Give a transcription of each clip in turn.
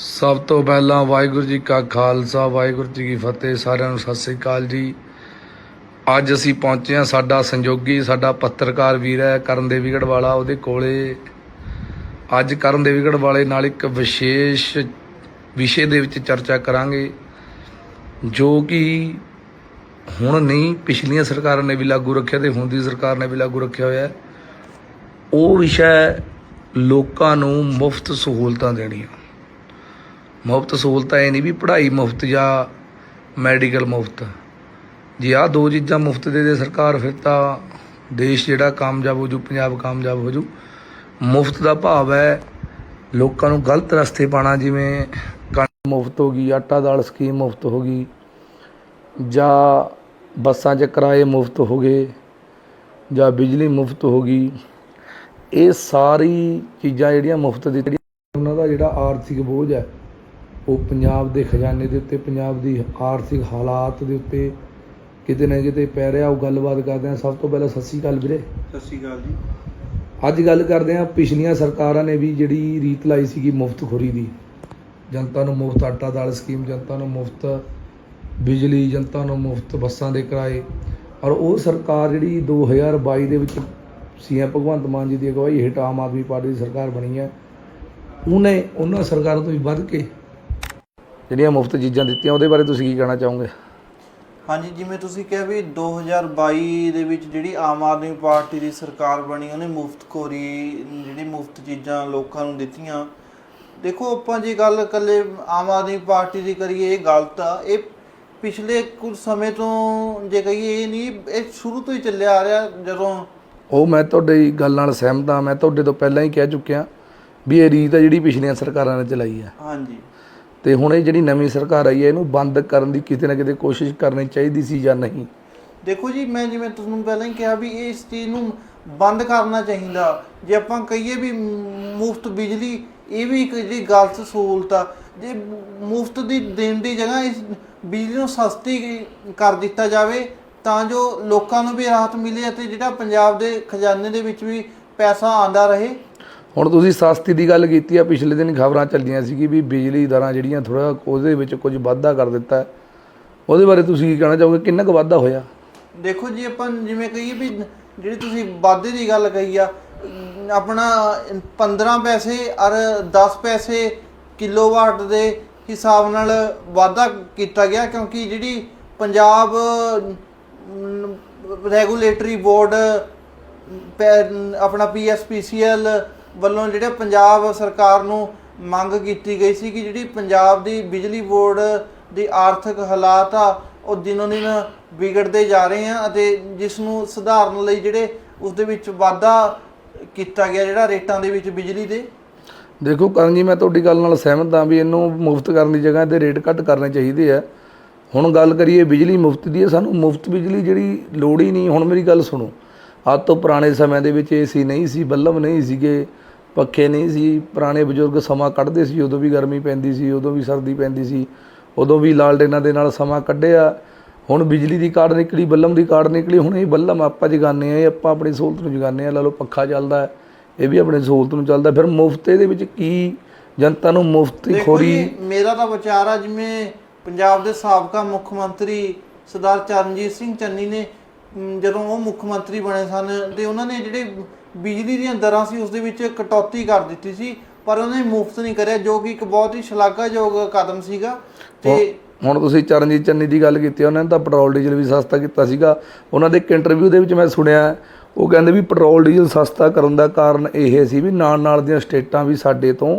ਸਭ ਤੋਂ ਪਹਿਲਾਂ ਵਾਹਿਗੁਰੂ ਜੀ ਕਾ ਖਾਲਸਾ, ਵਾਹਿਗੁਰੂ ਜੀ ਕੀ ਫਤਿਹ, ਸਾਰਿਆਂ ਨੂੰ ਸਤਿ ਸ੍ਰੀ ਅਕਾਲ ਜੀ। ਅੱਜ ਅਸੀਂ ਪਹੁੰਚੇ ਹਾਂ ਸਾਡਾ ਸੰਯੋਗੀ ਸਾਡਾ ਪੱਤਰਕਾਰ ਵੀਰ ਹੈ ਕਰਨ ਦੇਵੀਗੜ੍ਹ ਵਾਲਾ ਉਹਦੇ ਕੋਲੇ। ਅੱਜ ਕਰਨ ਦੇਵੀਗੜ੍ਹ ਵਾਲੇ ਨਾਲ ਇੱਕ ਵਿਸ਼ੇਸ਼ ਵਿਸ਼ੇ ਦੇ ਵਿੱਚ ਚਰਚਾ ਕਰਾਂਗੇ, ਜੋ ਕਿ ਹੁਣ ਨਹੀਂ, ਪਿਛਲੀਆਂ ਸਰਕਾਰਾਂ ਨੇ ਵੀ ਲਾਗੂ ਰੱਖਿਆ ਤੇ ਹੁਣ ਦੀ ਸਰਕਾਰ ਨੇ ਵੀ ਲਾਗੂ ਰੱਖਿਆ ਹੋਇਆ ਹੈ। ਉਹ ਵਿਸ਼ਾ ਲੋਕਾਂ ਨੂੰ ਮੁਫਤ ਸਹੂਲਤਾਂ ਦੇਣੀਆਂ। ਮੁਫਤ ਸਹੂਲਤਾਂ ਇਹ ਨਹੀਂ ਵੀ ਪੜ੍ਹਾਈ ਮੁਫਤ ਜਾਂ ਮੈਡੀਕਲ ਮੁਫਤ। ਜੇ ਆਹ ਦੋ ਚੀਜ਼ਾਂ ਮੁਫਤ ਦੇ ਦੇ ਸਰਕਾਰ, ਫਿਰ ਤਾਂ ਦੇਸ਼ ਜਿਹੜਾ ਕਾਮਯਾਬ ਹੋ ਜੂ ਪੰਜਾਬ ਕਾਮਯਾਬ ਹੋ ਜੂ ਮੁਫਤ ਦਾ ਭਾਵ ਹੈ ਲੋਕਾਂ ਨੂੰ ਗਲਤ ਰਸਤੇ ਪਾਣਾ ਜਿਵੇਂ ਕਣਕ ਮੁਫਤ ਹੋ ਗਈ, ਆਟਾ ਦਾਲ ਸਕੀਮ ਮੁਫਤ ਹੋ ਗਈ, ਜਾਂ ਬੱਸਾਂ 'ਚ ਕਿਰਾਏ ਮੁਫਤ ਹੋ ਗਏ, ਜਾਂ ਬਿਜਲੀ ਮੁਫਤ ਹੋ ਗਈ। ਇਹ ਸਾਰੀ ਚੀਜ਼ਾਂ ਜਿਹੜੀਆਂ ਮੁਫਤ ਦੀ, ਜਿਹੜੀਆਂ ਉਹਨਾਂ ਦਾ ਜਿਹੜਾ ਆਰਥਿਕ ਬੋਝ ਹੈ ਉਹ ਪੰਜਾਬ ਦੇ ਖਜ਼ਾਨੇ ਦੇ ਉੱਤੇ ਪੰਜਾਬ ਦੀ ਆਰਥਿਕ ਹਾਲਾਤ ਦੇ ਉੱਤੇ ਕਿਤੇ ਨਾ ਕਿਤੇ ਪੈ ਰਿਹਾ ਉਹ ਗੱਲਬਾਤ ਕਰਦੇ ਹਾਂ। ਸਭ ਤੋਂ ਪਹਿਲਾਂ ਸਤਿ ਸ਼੍ਰੀ ਅਕਾਲ ਵੀਰੇ। ਸਤਿ ਸ਼੍ਰੀ ਅਕਾਲ ਜੀ। ਅੱਜ ਗੱਲ ਕਰਦੇ ਹਾਂ ਪਿਛਲੀਆਂ ਸਰਕਾਰਾਂ ਨੇ ਵੀ ਜਿਹੜੀ ਰੀਤ ਲਾਈ ਸੀਗੀ ਮੁਫਤਖੋਰੀ ਦੀ। ਜਨਤਾ ਨੂੰ ਮੁਫਤ ਆਟਾ ਦਾਲ ਸਕੀਮ ਜਨਤਾ ਨੂੰ ਮੁਫਤ ਬਿਜਲੀ ਜਨਤਾ ਨੂੰ ਮੁਫਤ ਬੱਸਾਂ ਦੇ ਕਿਰਾਏ। ਔਰ ਉਹ ਸਰਕਾਰ ਜਿਹੜੀ 2022 ਦੇ ਵਿੱਚ ਸੀਐਮ ਭਗਵੰਤ ਮਾਨ ਜੀ ਦੀ ਅਗਵਾਈ ਹੇਠ ਆਮ ਆਦਮੀ ਪਾਰਟੀ ਦੀ ਸਰਕਾਰ ਬਣੀ ਹੈ ਉਹਨੇ ਉਹਨਾਂ ਸਰਕਾਰਾਂ ਤੋਂ ਵੀ ਵੱਧ ਕੇ ਜਿਹੜੀਆਂ ਮੁਫਤ ਚੀਜ਼ਾਂ ਦਿੱਤੀਆਂ ਉਹਦੇ ਬਾਰੇ ਤੁਸੀਂ ਕੀ ਕਹਿਣਾ ਚਾਹੋਗੇ? ਹਾਂਜੀ ਜਿਵੇਂ ਤੁਸੀਂ ਕਿਹਾ ਵੀ 2022 ਦੇ ਵਿੱਚ ਜਿਹੜੀ ਆਮ ਆਦਮੀ ਪਾਰਟੀ ਦੀ ਸਰਕਾਰ ਬਣੀ ਉਹਨੇ ਮੁਫਤ ਖੋਰੀ ਜਿਹੜੀ ਮੁਫਤ ਚੀਜ਼ਾਂ ਲੋਕਾਂ ਨੂੰ ਦਿੱਤੀਆਂ। ਦੇਖੋ ਆਪਾਂ ਜੇ ਗੱਲ ਇਕੱਲੇ ਆਮ ਆਦਮੀ ਪਾਰਟੀ ਦੀ ਕਰੀਏ ਇਹ ਗਲਤ ਆ। ਇਹ ਪਿਛਲੇ ਕੁਝ ਸਮੇਂ ਤੋਂ ਜੇ ਕਹੀਏ ਇਹ ਨਹੀਂ ਇਹ ਸ਼ੁਰੂ ਤੋਂ ਹੀ ਚੱਲਿਆ ਆ ਰਿਹਾ ਜਦੋਂ ਉਹ ਮੈਂ ਤੁਹਾਡੀ ਗੱਲ ਨਾਲ ਸਹਿਮਤ ਹਾਂ। ਮੈਂ ਤੁਹਾਡੇ ਤੋਂ ਪਹਿਲਾਂ ਹੀ ਕਹਿ ਚੁੱਕਿਆ ਵੀ ਇਹ ਰੀਤ ਹੈ ਜਿਹੜੀ ਪਿਛਲੀਆਂ ਸਰਕਾਰਾਂ ਨੇ ਚਲਾਈ ਹੈ ਹਾਂਜੀ। ਤੇ ਹੁਣ ਇਹ ਜਿਹੜੀ ਨਵੀਂ ਸਰਕਾਰ ਆਈ ਹੈ, ਇਹਨੂੰ ਬੰਦ ਕਰਨ ਦੀ ਕਿਤੇ ਨਾ ਕਿਤੇ ਕੋਸ਼ਿਸ਼ ਕਰਨੀ ਚਾਹੀਦੀ ਸੀ ਜਾਂ ਨਹੀਂ? ਦੇਖੋ ਜੀ, ਮੈਂ ਜਿਵੇਂ ਤੁਹਾਨੂੰ ਪਹਿਲਾਂ ਹੀ ਕਿਹਾ ਵੀ ਇਸ ਚੀਜ਼ ਨੂੰ ਬੰਦ ਕਰਨਾ ਚਾਹੀਦਾ। ਜੇ ਆਪਾਂ ਕਹੀਏ ਵੀ ਮੁਫਤ ਬਿਜਲੀ, ਇਹ ਵੀ ਇੱਕ ਜਿਹੜੀ ਗਲਤ ਸਹੂਲਤ ਆ। ਜੇ ਮੁਫਤ ਦੀ ਦੇਣ ਦੀ ਜਗ੍ਹਾ ਇਸ ਬਿਜਲੀ ਨੂੰ ਸਸਤੀ ਕਰ ਦਿੱਤਾ ਜਾਵੇ, ਤਾਂ ਜੋ ਲੋਕਾਂ ਨੂੰ ਵੀ ਰਾਹਤ ਮਿਲੇ ਅਤੇ ਜਿਹੜਾ ਪੰਜਾਬ ਦੇ ਖਜ਼ਾਨੇ ਦੇ ਵਿੱਚ ਵੀ ਪੈਸਾ ਆਂਦਾ ਰਹੇ ਹੁਣ ਤੁਸੀਂ ਸਸਤੀ ਦੀ ਗੱਲ ਕੀਤੀ ਆ, ਪਿਛਲੇ ਦਿਨ ਖਬਰਾਂ ਚੱਲੀਆਂ ਸੀ ਕਿ ਵੀ ਬਿਜਲੀ ਦਰਾਂ ਜਿਹੜੀਆਂ ਥੋੜਾ ਉਹਦੇ ਵਿੱਚ ਕੁਝ ਵਾਧਾ ਕਰ ਦਿੱਤਾ ਉਹਦੇ ਬਾਰੇ ਤੁਸੀਂ ਕੀ ਕਹਿਣਾ ਚਾਹੋਗੇ? ਕਿੰਨਾ ਕੁ ਵਾਧਾ ਹੋਇਆ? ਦੇਖੋ ਜੀ, ਆਪਾਂ ਜਿਵੇਂ ਕਹੀਏ ਵੀ ਜਿਹੜੀ ਤੁਸੀਂ ਵਾਧੇ ਦੀ ਗੱਲ ਕਹੀ ਆ, ਆਪਣਾ 15 ਪੈਸੇ ਔਰ 10 ਪੈਸੇ ਕਿਲੋਵਾਟ ਦੇ ਹਿਸਾਬ ਨਾਲ ਵਾਧਾ ਕੀਤਾ ਗਿਆ, ਕਿਉਂਕਿ ਜਿਹੜੀ ਪੰਜਾਬ ਰੈਗੂਲੇਟਰੀ ਬੋਰਡ ਆਪਣਾ ਪੀਐਸਪੀਸੀਐਲ ਵੱਲੋਂ ਜਿਹੜੇ ਪੰਜਾਬ ਸਰਕਾਰ ਨੂੰ ਮੰਗ ਕੀਤੀ ਗਈ ਸੀ ਕਿ ਜਿਹੜੀ ਪੰਜਾਬ ਦੀ ਬਿਜਲੀ ਬੋਰਡ ਦੀ ਆਰਥਿਕ ਹਾਲਾਤ ਆ, ਉਹ ਦਿਨੋਂ ਦਿਨ ਵਿਗੜਦੇ ਜਾ ਰਹੇ ਆ ਅਤੇ ਜਿਸ ਨੂੰ ਸੁਧਾਰਨ ਲਈ ਜਿਹੜੇ ਉਸ ਦੇ ਵਿੱਚ ਵਾਧਾ ਕੀਤਾ ਗਿਆ, ਜਿਹੜਾ ਰੇਟਾਂ ਦੇ ਵਿੱਚ ਬਿਜਲੀ ਦੇ। ਦੇਖੋ ਕਰਨ ਜੀ, ਮੈਂ ਤੁਹਾਡੀ ਗੱਲ ਨਾਲ ਸਹਿਮਤ ਹਾਂ ਵੀ ਇਹਨੂੰ ਮੁਫਤ ਕਰਨ ਦੀ ਜਗ੍ਹਾ ਤੇ ਰੇਟ ਘੱਟ ਕਰਨੇ ਚਾਹੀਦੇ ਆ। ਹੁਣ ਗੱਲ ਕਰੀਏ ਬਿਜਲੀ ਮੁਫਤ ਦੀ ਹੈ ਸਾਨੂੰ ਮੁਫਤ ਬਿਜਲੀ ਜਿਹੜੀ ਲੋੜ ਹੀ ਨਹੀਂ। ਹੁਣ ਮੇਰੀ ਗੱਲ ਸੁਣੋ ਅੱਜ ਤੋਂ ਪੁਰਾਣੇ ਸਮਿਆਂ ਦੇ ਵਿੱਚ ਏਸੀ ਨਹੀਂ ਸੀ ਬੱਲਬ ਨਹੀਂ ਸੀਗੇ ਪੱਖੇ ਨਹੀਂ ਸੀ। ਪੁਰਾਣੇ ਬਜ਼ੁਰਗ ਸਮਾਂ ਕੱਢਦੇ ਸੀ ਉਦੋਂ ਵੀ ਗਰਮੀ ਪੈਂਦੀ ਸੀ ਉਦੋਂ ਵੀ ਸਰਦੀ ਪੈਂਦੀ ਸੀ ਉਦੋਂ ਵੀ ਲਾਲਟੇਨਾਂ ਦੇ ਨਾਲ ਸਮਾਂ ਕੱਢਿਆ। ਹੁਣ ਬਿਜਲੀ ਦੀ ਕਾਢ ਨਿਕਲੀ ਬੱਲਮ ਦੀ ਕਾਢ ਨਿਕਲੀ ਹੁਣ ਇਹ ਬੱਲਮ ਆਪਾਂ ਜਗਾਨੇ ਆ ਇਹ ਆਪਾਂ ਆਪਣੀ ਸਹੂਲਤ ਨੂੰ ਜਗਾਨੇ ਆ ਲਾ ਲਓ ਪੱਖਾ ਚੱਲਦਾ ਇਹ ਵੀ ਆਪਣੀ ਸਹੂਲਤ ਨੂੰ ਚੱਲਦਾ। ਫਿਰ ਮੁਫਤ ਇਹਦੇ ਵਿੱਚ ਕੀ ਜਨਤਾ ਨੂੰ ਮੁਫਤ ਹੀ ਖੋਰੀ? ਮੇਰਾ ਤਾਂ ਵਿਚਾਰ ਆ ਜਿਵੇਂ ਪੰਜਾਬ ਦੇ ਸਾਬਕਾ ਮੁੱਖ ਮੰਤਰੀ ਸਰਦਾਰ ਚਰਨਜੀਤ ਸਿੰਘ ਚੰਨੀ ਨੇ ਅਮ, ਜਦੋਂ ਉਹ ਮੁੱਖ ਮੰਤਰੀ ਬਣੇ ਸਨ ਤੇ ਉਹਨਾਂ ਨੇ ਜਿਹੜੇ ਬਿਜਲੀ ਦੀਆਂ ਦਰਾਂ ਸੀ ਉਸ ਦੇ ਵਿੱਚ ਕਟੌਤੀ ਕਰ ਦਿੱਤੀ ਸੀ ਪਰ ਉਹਨੇ ਮੁਫਤ ਨਹੀਂ ਕਰਿਆ ਜੋ ਕਿ ਇੱਕ ਬਹੁਤ ਹੀ ਸ਼ਲਾਘਾਯੋਗ ਕਦਮ ਸੀਗਾ ਤੇ ਹੁਣ ਤੁਸੀਂ ਚਰਨਜੀਤ ਚੰਨੀ ਦੀ ਗੱਲ ਕੀਤੀ ਉਹਨਾਂ ਨੇ ਤਾਂ ਪੈਟਰੋਲ ਡੀਜ਼ਲ ਵੀ ਸਸਤਾ ਕੀਤਾ ਸੀਗਾ। ਉਹਨਾਂ ਦੇ ਇੱਕ ਇੰਟਰਵਿਊ ਦੇ ਵਿੱਚ ਮੈਂ ਸੁਣਿਆ ਉਹ ਕਹਿੰਦੇ ਵੀ ਪੈਟਰੋਲ ਡੀਜ਼ਲ ਸਸਤਾ ਕਰਨ ਦਾ ਕਾਰਨ ਇਹ ਸੀ ਵੀ ਨਾਲ ਨਾਲ ਦੀਆਂ ਸਟੇਟਾਂ ਵੀ ਸਾਡੇ ਤੋਂ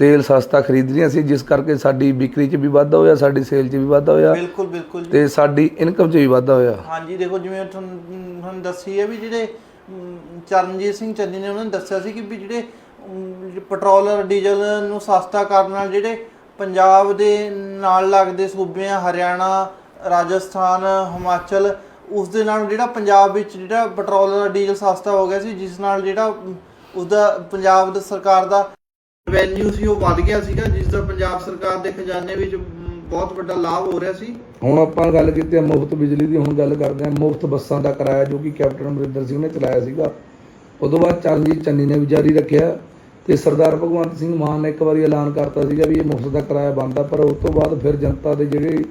ਤੇਲ ਸਸਤਾ ਖਰੀਦ ਰਹੀਆਂ ਸੀ ਜਿਸ ਕਰਕੇ ਸਾਡੀ ਵਿਕਰੀ 'ਚ ਵੀ ਵਾਧਾ ਹੋਇਆ ਸਾਡੀ ਸੇਲ 'ਚ ਵੀ ਵਾਧਾ ਹੋਇਆ ਬਿਲਕੁਲ ਬਿਲਕੁਲ। ਤੇ ਸਾਡੀ ਇਨਕਮ 'ਚ ਵੀ ਵਾਧਾ ਹੋਇਆ ਹਾਂਜੀ ਦੇਖੋ ਜਿਵੇਂ ਤੁਹਾਨੂੰ ਤੁਹਾਨੂੰ ਦੱਸੀ ਹੈ ਵੀ ਜਿਹੜੇ ਚਰਨਜੀਤ ਸਿੰਘ ਚੰਨੀ ਨੇ ਉਹਨਾਂ ਨੇ ਦੱਸਿਆ ਸੀ ਕਿ ਵੀ ਜਿਹੜੇ ਪੈਟਰੋਲ ਔਰ ਡੀਜ਼ਲ ਨੂੰ ਸਸਤਾ ਕਰਨ ਨਾਲ ਜਿਹੜੇ ਪੰਜਾਬ ਦੇ ਨਾਲ ਲੱਗਦੇ ਸੂਬੇ ਆ ਹਰਿਆਣਾ ਰਾਜਸਥਾਨ ਹਿਮਾਚਲ ਉਸ ਦੇ ਨਾਲ ਜਿਹੜਾ ਪੰਜਾਬ ਵਿੱਚ ਜਿਹੜਾ ਪੈਟਰੋਲ ਔਰ ਡੀਜ਼ਲ ਸਸਤਾ ਹੋ ਗਿਆ ਸੀ ਜਿਸ ਨਾਲ ਜਿਹੜਾ ਉਹਦਾ ਪੰਜਾਬ ਦੀ ਸਰਕਾਰ ਦਾ ਰੈਵਨਿਊ ਸੀ, ਉਹ ਵੱਧ ਗਿਆ ਸੀਗਾ, ਜਿਸ ਦਾ ਪੰਜਾਬ ਸਰਕਾਰ ਦੇ ਖਜ਼ਾਨੇ ਵਿੱਚ ਬਹੁਤ ਵੱਡਾ ਲਾਭ ਹੋ ਰਿਹਾ ਸੀ। ਹੁਣ ਆਪਾਂ ਗੱਲ ਕੀਤੀ ਹੈ ਮੁਫਤ ਬਿਜਲੀ ਦੀ, ਹੁਣ ਗੱਲ ਕਰਦੇ ਹਾਂ ਮੁਫਤ ਬੱਸਾਂ ਦਾ ਕਿਰਾਇਆ ਜੋ ਕਿ ਕੈਪਟਨ ਅਮਰਿੰਦਰ ਸਿੰਘ ਨੇ ਚਲਾਇਆ ਸੀਗਾ। ਉਦੋਂ ਬਾਅਦ ਚਰਨਜੀਤ ਚੰਨੀ ਨੇ ਵੀ ਜਾਰੀ ਰੱਖਿਆ ਤੇ ਸਰਦਾਰ ਭਗਵੰਤ ਸਿੰਘ ਮਾਨ ਨੇ ਇੱਕ ਵਾਰੀ ਐਲਾਨ ਕਰਤਾ ਸੀਗਾ ਵੀ ਇਹ ਮੁਫਤ ਦਾ ਕਿਰਾਇਆ ਬੰਦਾ ਪਰ ਉਸ ਤੋਂ ਬਾਅਦ ਫਿਰ ਜਨਤਾ ਦੇ ਜਿਹੜੇ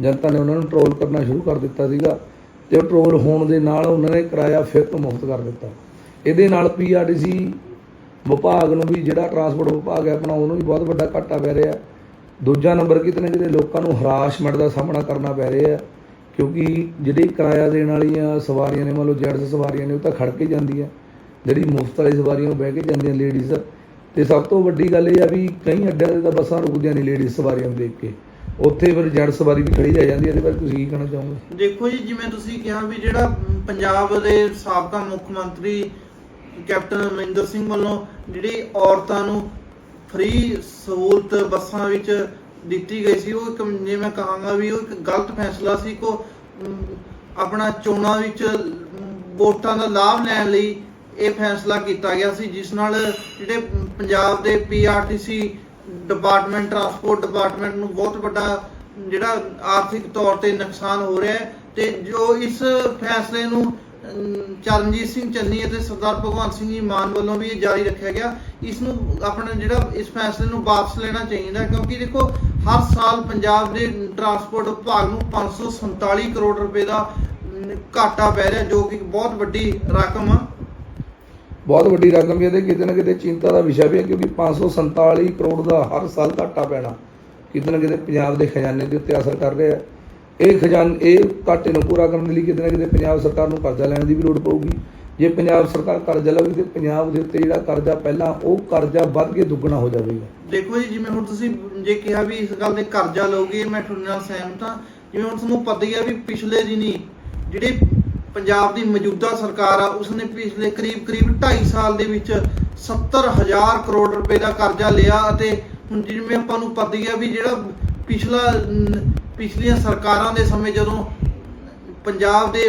ਜਨਤਾ ਨੇ ਉਹਨਾਂ ਨੂੰ ਟਰੋਲ ਕਰਨਾ ਸ਼ੁਰੂ ਕਰ ਦਿੱਤਾ ਸੀਗਾ ਤੇ ਉਹ ਟਰੋਲ ਹੋਣ ਦੇ ਨਾਲ ਉਹਨਾਂ ਨੇ ਕਿਰਾਇਆ ਫਿਰ ਤੋਂ ਮੁਫਤ ਕਰ ਦਿੱਤਾ। ਇਹਦੇ ਨਾਲ ਪੀਆਰਟੀਸੀ ਵਿਭਾਗ ਨੂੰ ਵੀ ਜਿਹੜਾ ਟਰਾਂਸਪੋਰਟ ਵਿਭਾਗ ਹੈ ਆਪਣਾ, ਉਹਨੂੰ ਵੀ ਬਹੁਤ ਵੱਡਾ ਘਾਟਾ ਪੈ ਰਿਹਾ ਦੂਜਾ ਨੰਬਰ ਕਿਤੇ ਨਾ ਕਿਤੇ ਲੋਕਾਂ ਨੂੰ ਹਰਾਸ਼ਮੈਂਟ ਦਾ ਸਾਹਮਣਾ ਕਰਨਾ ਪੈ ਰਿਹਾ ਕਿਉਂਕਿ ਜਿਹੜੀ ਕਿਰਾਇਆ ਦੇਣ ਵਾਲੀਆਂ ਸਵਾਰੀਆਂ ਨੇ, ਮੰਨ ਲਓ ਜੈਂਟਸ ਸਵਾਰੀਆਂ ਨੇ, ਉਹ ਤਾਂ ਖੜ ਕੇ ਜਾਂਦੀਆਂ ਜਿਹੜੀ ਮੁਫਤ ਵਾਲੀ ਸਵਾਰੀਆਂ ਉਹ ਬਹਿ ਕੇ ਜਾਂਦੀਆਂ ਲੇਡੀਜ਼ ਤੇ ਸਭ ਤੋਂ ਵੱਡੀ ਗੱਲ ਇਹ ਆ ਵੀ ਕਈ ਅੱਡਿਆਂ ਤੇ ਤਾਂ ਬੱਸਾਂ ਰੁਕਦੀਆਂ ਨਹੀਂ ਲੇਡੀਜ਼ ਸਵਾਰੀਆਂ ਨੂੰ ਦੇਖ ਕੇ। ਉੱਥੇ ਫਿਰ ਜੈਂਟ ਸਵਾਰੀ ਵੀ ਖੜੀ ਜਾ ਜਾਂਦੀ ਹੈ ਇਹਦੇ ਬਾਰੇ ਤੁਸੀਂ ਕੀ ਕਹਿਣਾ ਚਾਹੋਗੇ? ਦੇਖੋ ਜੀ, ਜਿਵੇਂ ਤੁਸੀਂ ਕਿਹਾ ਵੀ ਜਿਹੜਾ ਪੰਜਾਬ ਦੇ ਸਾਬਕਾ ਮੁੱਖ ਮੰਤਰੀ ਕੈਪਟਨ ਅਮਰਿੰਦਰ ਸਿੰਘ ਵੱਲੋਂ ਜਿਹੜੀ ਔਰਤਾਂ ਨੂੰ ਫ੍ਰੀ ਸਹੂਲਤ ਬੱਸਾਂ ਵਿੱਚ ਦਿੱਤੀ ਗਈ ਸੀ, ਉਹ ਇੱਕ ਜੇ ਮੈਂ ਕਹਾਂਗਾ ਵੀ ਉਹ ਇੱਕ ਗਲਤ ਫੈਸਲਾ ਸੀ ਕੋ ਆਪਣਾ ਚੋਣਾਂ ਵਿੱਚ ਵੋਟਾਂ ਦਾ ਲਾਭ ਲੈਣ ਲਈ ਇਹ ਫੈਸਲਾ ਕੀਤਾ ਗਿਆ ਸੀ, ਜਿਸ ਨਾਲ ਜਿਹੜੇ ਪੰਜਾਬ ਦੇ ਪੀਆਰਟੀਸੀ ਡਿਪਾਰਟਮੈਂਟ, ਟਰਾਂਸਪੋਰਟ ਡਿਪਾਰਟਮੈਂਟ ਨੂੰ ਬਹੁਤ ਵੱਡਾ ਜਿਹੜਾ ਆਰਥਿਕ ਤੌਰ ਤੇ ਨੁਕਸਾਨ ਹੋ ਰਿਹਾ ਹੈ ਤੇ ਜੋ ਇਸ ਫੈਸਲੇ ਨੂੰ ਚਰਨਜੀਤ ਸਿੰਘ ਚੰਨੀ ਅਤੇ ਸਰਦਾਰ ਭਗਵੰਤ ਸਿੰਘ ਜੀ ਮਾਨ ਵੱਲੋਂ ਵੀ ਇਹ ਜਾਰੀ ਰੱਖਿਆ ਗਿਆ। ਇਸ ਨੂੰ ਆਪਣਾ ਜਿਹੜਾ ਇਸ ਫੈਸਲੇ ਨੂੰ ਵਾਪਸ ਲੈਣਾ ਚਾਹੀਦਾ ਕਿਉਂਕਿ ਦੇਖੋ, ਹਰ ਸਾਲ ਪੰਜਾਬ ਦੇ ਟਰਾਂਸਪੋਰਟ ਵਿਭਾਗ ਨੂੰ 547 ਕਰੋੜ ਰੁਪਏ ਦਾ ਘਾਟਾ ਪੈ ਰਿਹਾ, ਜੋ ਕਿ ਬਹੁਤ ਵੱਡੀ ਰਕਮ ਆ। ਬਹੁਤ ਵੱਡੀ ਰਕਮ ਵੀ ਇਹਦੇ ਕਿਤੇ ਨਾ ਕਿਤੇ ਚਿੰਤਾ ਦਾ ਵਿਸ਼ਾ ਵੀ ਹੈ ਕਿਉਂਕਿ 547 ਕਰੋੜ ਦਾ ਹਰ ਸਾਲ ਘਾਟਾ ਪੈਣਾ। ਕਿਤੇ ਨਾ ਕਿਤੇ ਪੰਜਾਬ ਦੇ ਖਜ਼ਾਨੇ ਦੇ ਉੱਤੇ ਅਸਰ ਕਰ ਰਿਹਾ। ਹੈ ਇਹ ਖਜ਼ਾਨ ਇਹ ਘਾਟੇ ਨੂੰ ਪੂਰਾ ਕਰਨ ਦੇ ਲਈ ਕਿਤੇ ਨਾ ਕਿਤੇ ਪੰਜਾਬ ਸਰਕਾਰ ਨੂੰ ਕਰਜ਼ਾ ਲੈਣ ਦੀ ਵੀ ਲੋੜ ਪਊਗੀ। ਜੇ ਪੰਜਾਬ ਸਰਕਾਰ ਕਰਜ਼ਾ ਲਵੇਗੀ ਤੇ ਪੰਜਾਬ ਦੇ ਉੱਤੇ ਜਿਹੜਾ ਕਰਜ਼ਾ ਪਹਿਲਾਂ ਉਹ ਕਰਜ਼ਾ ਵੱਧ ਕੇ ਦੁੱਗਣਾ ਹੋ ਜਾਵੇਗਾ। ਦੇਖੋ ਜੀ, ਜਿਵੇਂ ਹੁਣ ਤੁਸੀਂ ਜੇ ਕਿਹਾ ਵੀ ਇਸ ਗੱਲ ਦੇ ਕਰਜ਼ਾ ਲਓਗੇ, ਮੈਂ ਤੁਹਾਡੇ ਨਾਲ ਸਹਿਮਤ ਹਾਂ। ਜਿਵੇਂ ਹੁਣ ਤੁਹਾਨੂੰ ਪਤਾ ਹੀ ਆ ਵੀ ਪਿਛਲੇ ਦਿਨੀ ਜਿਹੜੇ ਪੰਜਾਬ ਦੀ ਮੌਜੂਦਾ ਸਰਕਾਰ ਆ, ਉਸਨੇ ਪਿਛਲੇ ਕਰੀਬ ਕਰੀਬ 2.5 ਸਾਲ ਦੇ ਵਿੱਚ 70000 ਕਰੋੜ ਰੁਪਏ ਦਾ ਕਰਜ਼ਾ ਲਿਆ ਅਤੇ ਹੁਣ ਜਿਵੇਂ ਆਪਾਂ ਨੂੰ ਪਤਾ ਹੀ ਆ ਵੀ ਜਿਹੜਾ ਪਿਛਲਾ ਪਿਛਲੀਆਂ ਸਰਕਾਰਾਂ ਦੇ ਸਮੇਂ ਜਦੋਂ ਪੰਜਾਬ ਦੇ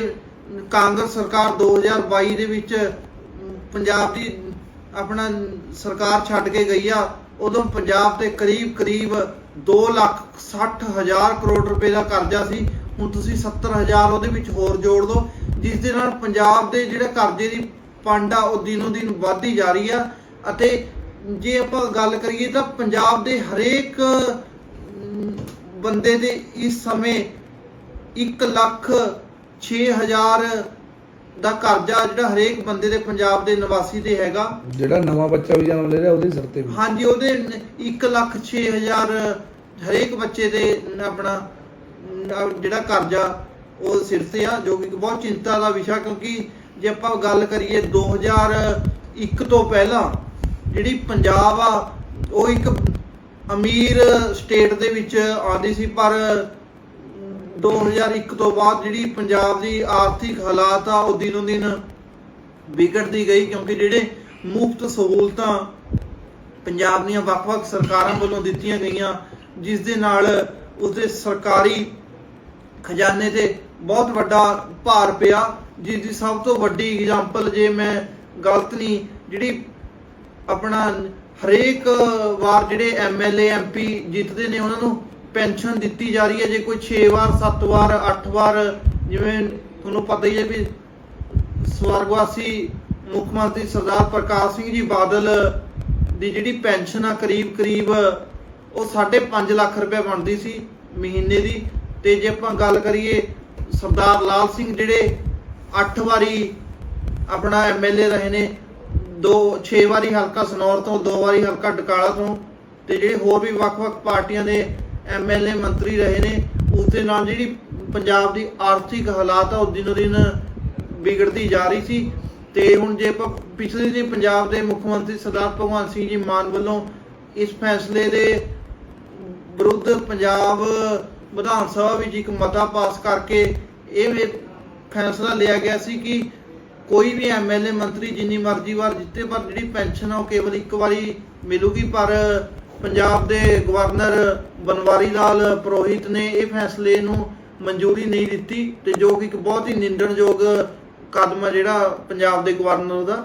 ਕਾਂਗਰਸ ਸਰਕਾਰ 2022 ਦੇ ਵਿੱਚ ਪੰਜਾਬ ਦੀ ਆਪਣਾ ਸਰਕਾਰ ਛੱਡ ਕੇ ਗਈ ਆ, ਉਦੋਂ ਪੰਜਾਬ ਤੇ ਕਰੀਬ ਕਰੀਬ 2 ਲੱਖ 60 ਹਜ਼ਾਰ ਕਰੋੜ ਰੁਪਏ ਦਾ ਕਰਜ਼ਾ ਸੀ, ਹੁਣ ਤੁਸੀਂ 70 ਹਜ਼ਾਰ ਉਹਦੇ ਵਿੱਚ ਹੋਰ ਜੋੜ ਦਿਓ ਜਿਸ ਦੇ ਨਾਲ ਪੰਜਾਬ ਦੇ ਜਿਹੜੇ ਕਰਜ਼ੇ ਦੀ ਪੰਡ ਆ, ਉਹ ਦਿਨੋ ਦਿਨ ਵੱਧਦੀ ਜਾ ਰਹੀ ਆ, ਅਤੇ ਜੇ ਆਪਾਂ ਗੱਲ ਕਰੀਏ ਤਾਂ ਪੰਜਾਬ ਦੇ ਹਰੇਕ ਬੰਦੇ ਦੇ ਇਸ ਸਮੇਂ 1 ਲੱਖ 6000 ਦਾ ਕਰਜ਼ਾ ਜਿਹੜਾ ਹਰੇਕ ਬੰਦੇ ਦੇ ਪੰਜਾਬ ਦੇ ਨਿਵਾਸੀ ਤੇ ਹੈਗਾ। ਜਿਹੜਾ ਨਵਾਂ ਬੱਚਾ ਵੀ ਜਨਮ ਲੈ ਰਿਹਾ ਉਹਦੇ ਸਿਰ ਤੇ ਵੀ। ਹਾਂਜੀ ਉਹਦੇ 1 ਲੱਖ 6000 ਹਰੇਕ ਬੱਚੇ ਦੇ ਆਪਣਾ ਜਿਹੜਾ ਕਰਜ਼ਾ ਉਹ ਸਿਰ ਤੇ ਆ ਜੋ ਕਿ ਬਹੁਤ ਚਿੰਤਾ ਦਾ ਵਿਸ਼ਾ ਕਿਉਂਕਿ ਜੇ ਆਪਾਂ ਗੱਲ ਕਰੀਏ 2001 ਤੋਂ ਪਹਿਲਾਂ ਜਿਹੜੀ ਪੰਜਾਬ ਆ ਉਹ ਇੱਕ ਅਮੀਰ ਸਟੇਟ ਦੇ ਵਿੱਚ ਆਉਂਦੀ ਸੀ, ਪਰ 2001 ਤੋਂ ਬਾਅਦ ਜਿਹੜੀ ਪੰਜਾਬ ਦੀ ਆਰਥਿਕ ਹਾਲਾਤ ਆ, ਉਹ ਦਿਨੋਂ ਦਿਨ ਵਿਗੜਦੀ ਗਈ, ਕਿਉਂਕਿ ਜਿਹੜੇ ਮੁਫਤ ਸਹੂਲਤਾਂ ਪੰਜਾਬ ਦੀਆਂ ਵੱਖ-ਵੱਖ ਸਰਕਾਰਾਂ ਵੱਲੋਂ ਦਿੱਤੀਆਂ ਗਈਆਂ, ਜਿਸ ਦੇ ਨਾਲ ਉਸਦੇ ਸਰਕਾਰੀ ਖਜ਼ਾਨੇ ਤੇ ਬਹੁਤ ਵੱਡਾ ਭਾਰ ਪਿਆ, ਜਿਸ ਦੀ ਸਭ ਤੋਂ ਵੱਡੀ ਐਗਜ਼ਾਮਪਲ ਜੇ ਮੈਂ ਗਲਤ ਨਹੀਂ, ਜਿਹੜੀ ਆਪਣਾ ਹਰੇਕ ਵਾਰ ਜਿਹੜੇ ਐਮਐਲਏ ਐਮਪੀ ਜਿੱਤਦੇ ਨੇ, ਉਹਨਾਂ ਨੂੰ ਪੈਨਸ਼ਨ ਦਿੱਤੀ ਜਾ ਰਹੀ ਹੈ। ਜੇ ਕੋਈ 6 ਵਾਰ 7 ਵਾਰ 8 ਵਾਰ, ਜਿਵੇਂ ਤੁਹਾਨੂੰ ਪਤਾ ਹੀ ਹੈ ਵੀ ਸਵਰਗਵਾਸੀ ਮੁੱਖ ਮੰਤਰੀ ਸਰਦਾਰ ਪ੍ਰਕਾਸ਼ ਸਿੰਘ ਜੀ ਬਾਦਲ ਦੀ ਜਿਹੜੀ ਪੈਨਸ਼ਨ ਆ ਕਰੀਬ ਕਰੀਬ ਉਹ 5.5 ਲੱਖ ਰੁਪਏ ਬਣਦੀ ਸੀ ਮਹੀਨੇ ਦੀ। ਤੇ ਜੇ ਆਪਾਂ ਗੱਲ ਕਰੀਏ ਸਰਦਾਰ ਲਾਲ ਸਿੰਘ ਜਿਹੜੇ 8 ਵਾਰੀ ਆਪਣਾ ਐਮਐਲਏ ਰਹੇ ਨੇ ਦੋ 6 ਵਾਰੀ ਹਲਕਾ ਸਨੌਰ ਤੋਂ, ਦੋ ਵਾਰੀ ਹਲਕਾ ਡਕਾਲਾ ਤੋਂ ਤੇ ਜਿਹੜੇ ਹੋਰ ਵੀ ਵੱਖ-ਵੱਖ ਪਾਰਟੀਆਂ ਦੇ ਐਮਐਲਏ ਮੰਤਰੀ ਰਹੇ ਨੇ ਉਸ ਦੇ ਨਾਲ ਜਿਹੜੀ ਪੰਜਾਬ ਦੀ ਆਰਥਿਕ ਹਾਲਾਤ ਆ, ਉਹ ਦਿਨੋ ਦਿਨ ਵਿਗੜਦੀ ਜਾ ਰਹੀ ਸੀ। ਤੇ ਹੁਣ ਜੇ ਆਪਾਂ ਪਿਛਲੇ ਦਿਨ ਪੰਜਾਬ ਦੇ ਮੁੱਖ ਮੰਤਰੀ ਸਰਦਾਰ ਭਗਵੰਤ ਸਿੰਘ ਜੀ ਮਾਨ ਵੱਲੋਂ ਇਸ ਫੈਸਲੇ ਦੇ ਵਿਰੁੱਧ ਪੰਜਾਬ ਵਿਧਾਨ ਸਭਾ ਵਿੱਚ ਇੱਕ ਮਤਾ ਪਾਸ ਕਰਕੇ ਇਹ ਫੈਸਲਾ ਲਿਆ ਗਿਆ ਸੀ ਕਿ ਕੋਈ ਵੀ ਐਮਐਲਏ ਮੰਤਰੀ ਜਿੰਨੀ ਮਰਜ਼ੀ ਵਾਰ ਜਿੱਤੇ, ਪਰ ਜਿਹੜੀ ਪੈਨਸ਼ਨ ਆ ਉਹ ਕੇਵਲ ਇੱਕ ਵਾਰੀ ਮਿਲੂਗੀ। ਪਰ ਪੰਜਾਬ ਦੇ ਗਵਰਨਰ ਬਨਵਾਰੀ ਲਾਲ ਪੁਰੋਹਿਤ ਨੇ ਇਹ ਫੈਸਲੇ ਨੂੰ ਮਨਜ਼ੂਰੀ ਨਹੀਂ ਦਿੱਤੀ ਤੇ ਜੋ ਕਿ ਇੱਕ ਬਹੁਤ ਹੀ ਨਿੰਦਣਯੋਗ ਕਦਮ ਹੈ ਜਿਹੜਾ ਪੰਜਾਬ ਦੇ ਗਵਰਨਰ ਦਾ।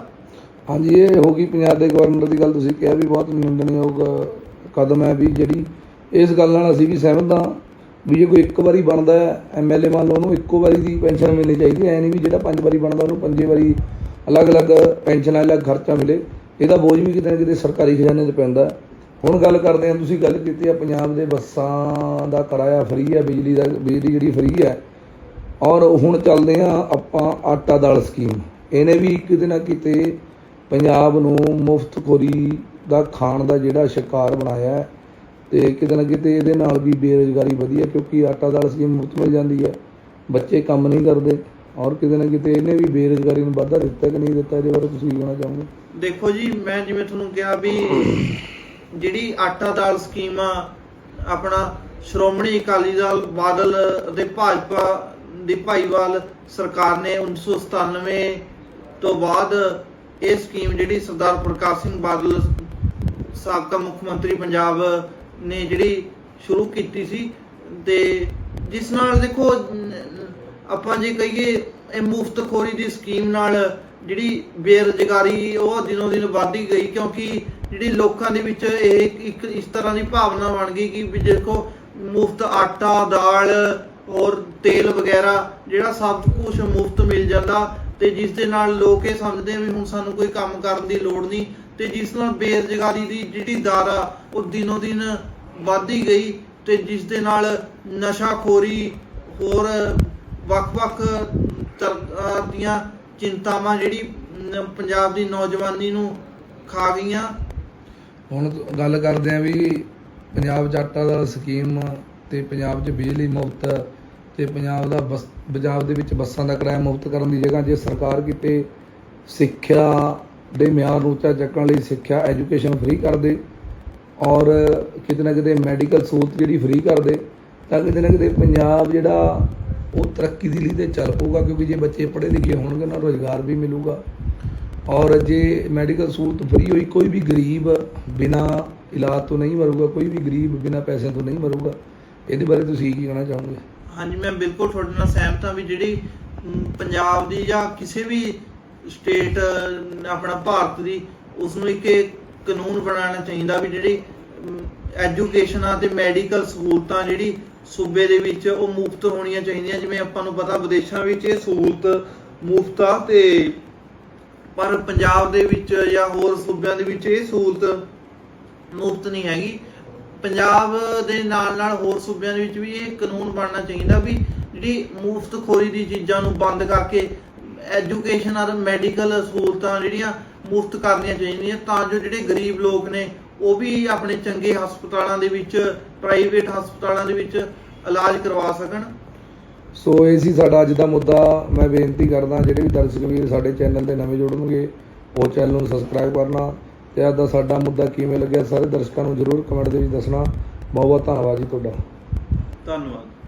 ਹਾਂਜੀ, ਇਹ ਹੋ ਗਈ ਪੰਜਾਬ ਦੇ ਗਵਰਨਰ ਦੀ ਗੱਲ ਤੁਸੀਂ ਕਿਹਾ ਵੀ ਬਹੁਤ ਨਿੰਦਣਯੋਗ ਕਦਮ ਹੈ ਵੀ ਜਿਹੜੀ। ਇਸ ਗੱਲ ਨਾਲ ਅਸੀਂ ਵੀ ਸਹਿਮਤ ਹਾਂ। ਵੀ ਜੇ ਕੋਈ ਇੱਕ ਵਾਰੀ ਬਣਦਾ ਹੈ ਐਮਐਲਏ ਮੰਨ ਲਓ ਉਹਨੂੰ ਇੱਕੋ ਵਾਰੀ ਦੀ ਪੈਨਸ਼ਨ ਮਿਲਣੀ ਚਾਹੀਦੀ ਐ ਨਹੀਂ ਵੀ ਜਿਹੜਾ ਪੰਜ ਵਾਰੀ ਬਣਦਾ ਉਹਨੂੰ ਪੰਜੇ ਵਾਰੀ ਅਲੱਗ-ਅਲੱਗ ਪੈਨਸ਼ਨਾਂ, ਅਲੱਗ ਖਰਚਾ ਮਿਲੇ। ਇਹਦਾ ਬੋਝ ਵੀ ਕਿਤੇ ਨਾ ਕਿਤੇ ਸਰਕਾਰੀ ਖਜ਼ਾਨੇ ਤੇ ਪੈਂਦਾ ਹੁਣ ਗੱਲ ਕਰਦੇ ਹਾਂ, ਤੁਸੀਂ ਗੱਲ ਕੀਤੀ ਆ ਪੰਜਾਬ ਦੇ ਬੱਸਾਂ ਦਾ ਕਿਰਾਇਆ ਫ੍ਰੀ ਹੈ, ਬਿਜਲੀ ਦਾ, ਬਿਜਲੀ ਜਿਹੜੀ ਫ੍ਰੀ ਹੈ। ਔਰ ਹੁਣ ਚੱਲਦੇ ਆ ਆਪਾਂ ਆਟਾ ਦਾਲ ਸਕੀਮ ਇਹਨੇ ਵੀ ਕਿਤੇ ਨਾ ਕਿਤੇ ਪੰਜਾਬ ਨੂੰ ਮੁਫਤਖੋਰੀ ਦਾ ਖਾਣ ਦਾ ਜਿਹੜਾ ਸ਼ਿਕਾਰ ਬਣਾਇਆ ਹੈ। ਤੇ ਕਿਤੇ ਨਾ ਕਿਤੇ ਇਹਦੇ ਨਾਲ ਵੀ ਬੇਰੁਜ਼ਗਾਰੀ ਵਧੀ ਹੈ ਕਿਉਂਕਿ ਆਟਾ ਦਾਲ ਸਕੀਮ ਮੁਫਤ ਮਿਲ ਜਾਂਦੀ ਹੈ। ਬੱਚੇ ਕੰਮ ਨਹੀਂ ਕਰਦੇ ਔਰ ਕਿਤੇ ਨਾ ਕਿਤੇ ਇਹਨੇ ਵੀ ਬੇਰੁਜ਼ਗਾਰੀ ਨੂੰ ਵਾਧਾ ਦਿੱਤਾ ਕਿ ਨਹੀਂ ਦਿੱਤਾ, ਇਹਦੇ ਬਾਰੇ ਤੁਸੀਂ ਕੀ ਕਹਿਣਾ ਚਾਹੋਗੇ? ਦੇਖੋ ਜੀ, ਮੈਂ ਜਿਵੇਂ ਤੁਹਾਨੂੰ ਕਿਹਾ ਵੀ ਜਿਹੜੀ ਆਟਾ ਦਾਲ ਸਕੀਮ ਆ, ਆਪਣਾ ਸ਼੍ਰੋਮਣੀ ਅਕਾਲੀ ਦਲ ਬਾਦਲ ਅਤੇ ਭਾਜਪਾ ਦੀ ਭਾਈਵਾਲ ਸਰਕਾਰ ਨੇ 1997 ਤੋਂ ਬਾਅਦ ਇਹ ਸਕੀਮ ਜਿਹੜੀ ਸਰਦਾਰ ਪ੍ਰਕਾਸ਼ ਸਿੰਘ ਬਾਦਲ ਸਾਬਕਾ ਮੁੱਖ ਮੰਤਰੀ ਪੰਜਾਬ ਨੇ ਜਿਹੜੀ ਸ਼ੁਰੂ ਕੀਤੀ ਸੀ ਤੇ ਜਿਸ ਨਾਲ ਦੇਖੋ, ਆਪਾਂ ਜੇ ਕਹੀਏ, ਇਹ ਮੁਫਤਖੋਰੀ ਦੀ ਸਕੀਮ ਨਾਲ ਜਿਹੜੀ ਬੇਰੁਜ਼ਗਾਰੀ ਉਹ ਦਿਨੋਂ ਦਿਨ ਵੱਧਦੀ ਗਈ ਕਿਉਂਕਿ ਜਿਹੜੀ ਲੋਕਾਂ ਦੇ ਵਿੱਚ ਇਹ ਇੱਕ ਇਸ ਤਰ੍ਹਾਂ ਦੀ ਭਾਵਨਾ ਬਣ ਗਈ ਕਿ ਵੀ ਦੇਖੋ, ਮੁਫਤ ਆਟਾ, ਦਾਲ ਔਰ ਤੇਲ ਵਗੈਰਾ ਜਿਹੜਾ ਸਭ ਕੁਝ ਮੁਫਤ ਮਿਲ ਜਾਂਦਾ ਤੇ ਜਿਸ ਦੇ ਨਾਲ ਲੋਕ ਇਹ ਸਮਝਦੇ ਵੀ ਹੁਣ ਸਾਨੂੰ ਕੋਈ ਕੰਮ ਕਰਨ ਦੀ ਲੋੜ ਨਹੀਂ ਤੇ ਜਿਸ ਨਾਲ ਬੇਰੁਜ਼ਗਾਰੀ ਦੀ ਜਿਹੜੀ ਦਰ ਆ, ਉਹ ਦਿਨੋਂ ਦਿਨ ਵੱਧਦੀ ਗਈ ਤੇ ਜਿਸ ਦੇ ਨਾਲ ਨਸ਼ਾਖੋਰੀ ਹੋਰ ਵੱਖ-ਵੱਖ ਤਰ੍ਹਾਂ ਦੀਆਂ ਚਿੰਤਾਵਾਂ ਜਿਹੜੀ ਪੰਜਾਬ ਦੀ ਨੌਜਵਾਨੀ ਨੂੰ ਖਾ ਗਈਆਂ। ਹੁਣ ਗੱਲ ਕਰਦੇ ਆ ਵੀ ਪੰਜਾਬ 'ਚ ਆਟਾ ਸਕੀਮ ਤੇ ਪੰਜਾਬ 'ਚ ਬਿਜਲੀ ਮੁਫਤ ਤੇ ਪੰਜਾਬ ਦਾ ਬੱਸ, ਪੰਜਾਬ ਦੇ ਵਿੱਚ ਬੱਸਾਂ ਦਾ ਕਿਰਾਇਆ ਮੁਫਤ ਕਰਨ ਦੀ ਜਗ੍ਹਾ ਜੇ ਸਰਕਾਰ ਕਿਤੇ ਸਿੱਖਿਆ ਦੇ ਮਿਆਰ ਨੂੰ ਉੱਚਾ ਚੱਕਣ ਲਈ ਸਿੱਖਿਆ ਐਜੂਕੇਸ਼ਨ ਫ੍ਰੀ ਕਰ ਦੇ ਔਰ ਕਿਤੇ ਨਾ ਕਿਤੇ ਮੈਡੀਕਲ ਸਹੂਲਤ ਜਿਹੜੀ ਫ੍ਰੀ ਕਰ ਦੇ ਤਾਂ ਕਿਤੇ ਨਾ ਕਿਤੇ ਪੰਜਾਬ ਜਿਹੜਾ ਉਹ ਤਰੱਕੀ ਦੀ ਲਈ ਤੇ ਚੱਲ ਪਊਗਾ, ਕਿਉਂਕਿ ਜੇ ਬੱਚੇ ਪੜ੍ਹੇ ਲਿਖੇ ਹੋਣਗੇ, ਉਹਨਾਂ ਨੂੰ ਰੋਜ਼ਗਾਰ ਵੀ ਮਿਲੂਗਾ। ਔਰ ਜੇ ਮੈਡੀਕਲ ਸਹੂਲਤ ਫ੍ਰੀ ਹੋਈ, ਕੋਈ ਵੀ ਗਰੀਬ ਬਿਨਾ ਇਲਾਜ ਤੋਂ ਨਹੀਂ ਮਰੂਗਾ, ਕੋਈ ਵੀ ਗਰੀਬ ਬਿਨਾ ਪੈਸਿਆਂ ਤੋਂ ਨਹੀਂ ਮਰੂਗਾ, ਇਹਦੇ ਬਾਰੇ ਤੁਸੀਂ ਕੀ ਕਹਿਣਾ ਚਾਹੋਗੇ? ਹਾਂਜੀ, ਮੈਂ ਬਿਲਕੁਲ ਤੁਹਾਡੇ ਨਾਲ ਸਹਿਮਤ ਹਾਂ ਵੀ ਜਿਹੜੀ ਪੰਜਾਬ ਦੀ ਜਾਂ ਕਿਸੇ ਵੀ ਸਟੇਟ ਆਪਣਾ ਭਾਰਤ ਦੀ ਉਸ ਨੂੰ ਇੱਕ ਇਹ ਕਾਨੂੰਨ ਬਣਾਉਣਾ ਚਾਹੀਦਾ ਵੀ ਜਿਹੜੀ ਐਜੂਕੇਸ਼ਨਾਂ ਆ ਤੇ ਮੈਡੀਕਲ ਸਹੂਲਤਾਂ ਜਿਹੜੀ ਸੂਬੇ ਦੇ ਵਿੱਚ ਉਹ ਮੁਫਤ ਹੋਣੀਆਂ ਚਾਹੀਦੀਆਂ, ਜਿਵੇਂ ਆਪਾਂ ਨੂੰ ਪਤਾ ਵਿਦੇਸ਼ਾਂ ਵਿੱਚ ਇਹ ਸਹੂਲਤ ਮੁਫਤ ਆ ਤੇ ਪਰ ਪੰਜਾਬ ਦੇ ਵਿੱਚ ਜਾਂ ਹੋਰ ਸੂਬਿਆਂ ਦੇ ਵਿੱਚ ਇਹ ਸਹੂਲਤ ਮੁਫਤ ਨਹੀਂ ਹੈਗੀ। ਪੰਜਾਬ ਦੇ ਨਾਲ ਨਾਲ ਹੋਰ ਸੂਬਿਆਂ ਦੇ ਵਿੱਚ ਵੀ ਇਹ ਕਾਨੂੰਨ ਬਣਨਾ ਚਾਹੀਦਾ ਵੀ ਜਿਹੜੀ ਮੁਫ਼ਤ ਖੋਰੀ ਦੀ ਚੀਜ਼ਾਂ ਨੂੰ ਬੰਦ ਕਰਕੇ ਐਜੂਕੇਸ਼ਨ ਅਤੇ ਮੈਡੀਕਲ ਸਹੂਲਤਾਂ ਜਿਹੜੀਆਂ ਮੁਫਤ ਕਰਨੀਆਂ ਚਾਹੀਦੀਆਂ ਤਾਂ ਜੋ ਜਿਹੜੇ ਗਰੀਬ ਲੋਕ ਨੇ ਉਹ ਵੀ ਆਪਣੇ ਚੰਗੇ ਹਸਪਤਾਲਾਂ ਦੇ ਵਿੱਚ ਪ੍ਰਾਈਵੇਟ ਹਸਪਤਾਲਾਂ ਦੇ ਵਿੱਚ ਇਲਾਜ ਕਰਵਾ ਸਕਣ। ਸੋ ਇਹ ਸੀ ਸਾਡਾ ਅੱਜ ਦਾ ਮੁੱਦਾ। ਮੈਂ ਬੇਨਤੀ ਕਰਦਾ ਜਿਹੜੇ ਵੀ ਦਰਸ਼ਕ ਵੀਰ ਸਾਡੇ ਚੈਨਲ ਤੇ ਨਵੇਂ ਜੁੜਨਗੇ ਉਹ ਚੈਨਲ ਨੂੰ ਸਬਸਕ੍ਰਾਈਬ ਕਰਨਾ। ਤੇ ਅੱਜ ਦਾ ਸਾਡਾ ਮੁੱਦਾ ਕਿਵੇਂ ਲੱਗਿਆ ਸਾਰੇ ਦਰਸ਼ਕਾਂ ਨੂੰ ਜਰੂਰ ਕਮੈਂਟ ਦੇ ਵਿੱਚ ਦੱਸਣਾ। ਬਹੁਤ ਬਹੁਤ ਧੰਨਵਾਦ ਜੀ ਤੁਹਾਡਾ। ਧੰਨਵਾਦ।